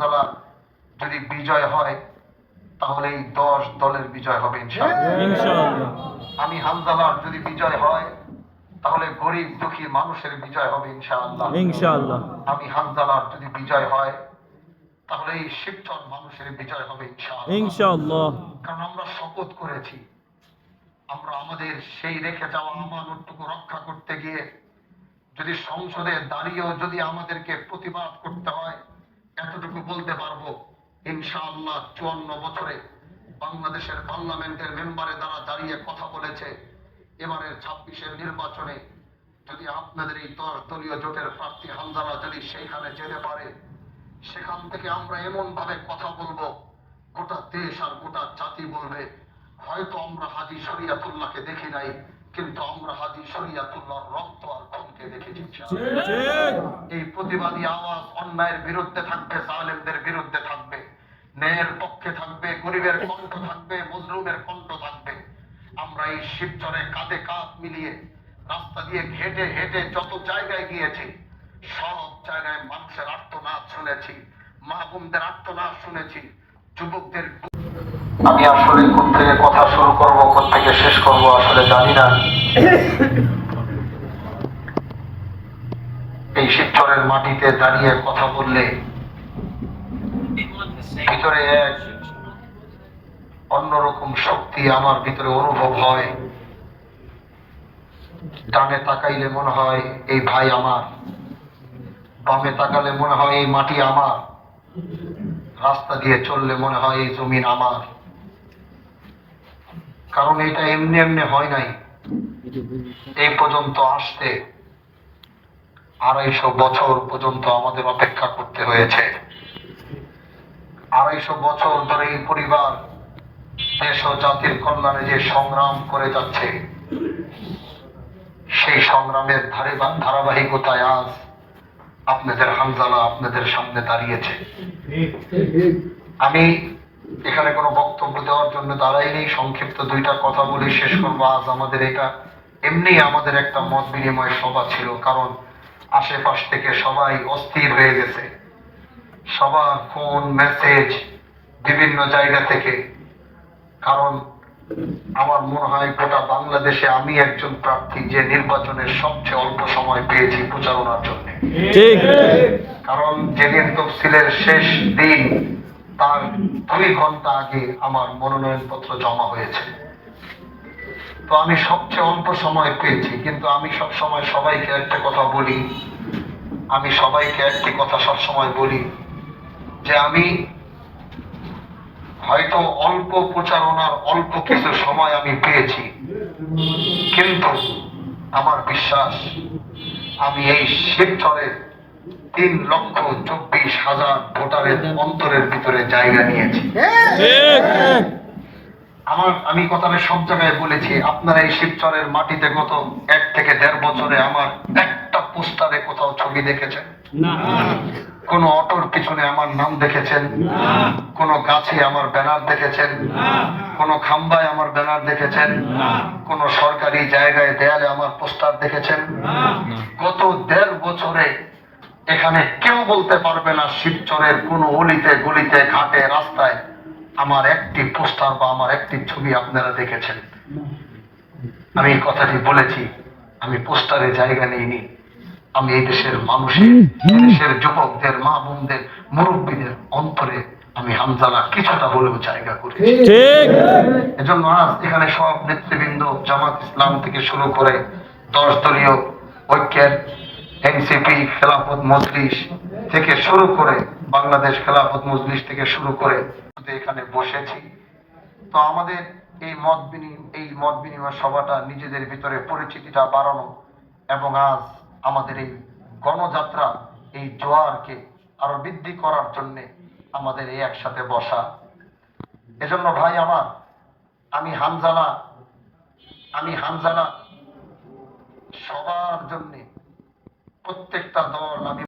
হানজালা যদি বিজয় হয় তাহলে এই দশ দলের বিজয় হবে আমি হানজালার যদি বিজয় হয় তাহলে গরিব দুঃখী মানুষের বিজয় হবে ইনশাআল্লাহ। ইনশাআল্লাহ। আমি হানজালার যদি বিজয় হয় তাহলে এই শিবচর মানুষের বিজয় হবে ইনশাআল্লাহ। ইনশাআল্লাহ। কারণ আমরা শপথ করেছি আমরা আমাদের সেই রেখে যাওয়া আমানতটুকু রক্ষা করতে গিয়ে যদি সংসদে দাঁড়িয়েও যদি আমাদেরকে প্রতিবাদ করতে হয় এতটুকু বলতে পারব, ইনশাআল্লাহ চুয়ান্ন বছরে বাংলাদেশের পার্লামেন্টের মেম্বারে দ্বারা দাঁড়িয়ে কথা বলেছে। এবারের ছাব্বিশের নির্বাচনে যদি আপনাদের এই দলীয় জোটের প্রার্থী হামজালা যদি সেইখানে যেতে পারে, সেখান থেকে আমরা এমন ভাবে কথা বলব, গোটা দেশ আর গোটা জাতি বলবে, হয়তো আমরা হাজি শরিয়াতুল্লাহকে দেখি নাই, কিন্তু আমরা হাজি শরিয়াতুল্লাহর রক্ত আর এই প্রতিবাদী আওয়াজ অন্যায়ের বিরুদ্ধে থাকবে, জালেমদের বিরুদ্ধে থাকবে, ন্যায়ের পক্ষে থাকবে, গরিবের কণ্ঠ থাকবে, মজলুমের কণ্ঠ থাকবে। আমরা এই শিবচরে কাঁধে কাঁধ মিলিয়ে রাস্তা দিয়ে হেঁটে হেঁটে যত জায়গায় গিয়েছি, সব জায়গায় মানুষের আর্তনাদ শুনেছি মা বোনদের শুনেছি, যুবকদের আমি আসলে কোন থেকে কথা শুরু করব থেকে শেষ করব আসলে জানি না এই মাটিতে দাঁড়িয়ে কথা বললে? ভিতরে এক অন্যরকম শক্তি আমার ভিতরে অনুভব হয়। ডানে তাকাইলে মনে হয়, এই ভাই আমার। বামে তাকালে মনে হয়, এই মাটি আমার। রাস্তা দিয়ে চললে মনে হয়, এই জমিন আমার। কারণ এটা এমনি এমনি হয় নাই। এই পর্যন্ত আসতে আড়াইশো বছর পর্যন্ত আমাদের অপেক্ষা করতে হয়েছে। আড়াইশো বছর ধরে এই পরিবার, দেশ ও জাতির কল্যাণে যে সংগ্রাম করে যাচ্ছে, সেই সংগ্রামের ধারে ধারাবাহিকতায় আজ আপনাদের হানজালা আপনাদের সামনে দাঁড়িয়েছে। আমি এখানে কোনো বক্তব্য দেওয়ার জন্য দাঁড়াইনি, সংক্ষিপ্ত দুইটা কথা বলে শেষ করব। আজ আমাদের এটা, এমনি আমাদের একটা মত বিনিময় সভা ছিল, কারণ আশেপাশ থেকে সবাই অস্থির হয়ে গেছে। সবার ফোন মেসেজ বিভিন্ন জায়গা থেকে। কারণ আমার মনে হয় গোটা বাংলাদেশে আমি একজন প্রার্থী যে নির্বাচনের সবচেয়ে অল্প সময় পেয়েছি প্রচারণার জন্য। কারণ যেদিন তফসিলের শেষ দিন তার দুই ঘণ্টা আগে আমার মনোনয়ন পত্র জমা হয়েছে। তো আমি সবচেয়ে অল্প সময় পেয়েছি, কিন্তু আমি সব সময় সবাইকে একটা কথা বলি। আমি সবাইকে একটি কথা সব সময় বলি, যে আমি হয়তো অল্প প্রচারণার অল্প কিছু সময় আমি পেয়েছি, কিন্তু আমার বিশ্বাস, আমি এই শিবচরের তিন লক্ষ চব্বিশ হাজার ভোটারের অন্তরের ভিতরে জায়গা নিয়েছি। আমার আমি কথাটা সব জায়গায় বলেছি। আপনারা এই শিবচরের মাটিতে গত এক থেকে দেড় বছরে আমার একটা পোস্টারে কোথাও ছবি দেখেছেন? কোন অটোর পিছনে আমার নাম দেখেছেন? কোন গাছে আমার ব্যানার দেখেছেন? কোন খাম্বায় আমার ব্যানার দেখেছেন? কোন সরকারি জায়গায় দেয়ালে আমার পোস্টার দেখেছেন? গত দেড় বছরে এখানে কেউ বলতে পারবে না শিবচরের কোন অলিতে গলিতে ঘাটে রাস্তায় আমার একটি পোস্টার বা আমার একটি ছবি আপনারা দেখেছেন। আমি এই কথাটি বলেছি আমি পোস্টারে জায়গা নিইনি। আমি এই দেশের মানুষের দেশের যুবকদের মা বোনদের মুরব্বীদের অন্তরে আমি হামজালা কিছুটা হলেও জায়গা করেছি। এজন্য আজ এখানে সব নেতৃবৃন্দ জামাত ইসলাম থেকে শুরু করে দশ দলীয় ঐক্যের এনসিপি খেলাফত মজলিস থেকে শুরু করে বাংলাদেশ খেলাফত মজলিস থেকে শুরু করে এখানে বসেছি। তো আমাদের এই মত এই মত বিনিময় সভাটা নিজেদের ভিতরে পরিচিতিটা বাড়ানো এবং আজ আমাদের এই গণযাত্রা, এই জোয়ারকে আরও বৃদ্ধি করার জন্য আমাদের এই একসাথে বসা। এজন্য ভাই আমার, আমি হামজালা আমি হামজালা সবার জন্য প্রত্যেকটা দল আমি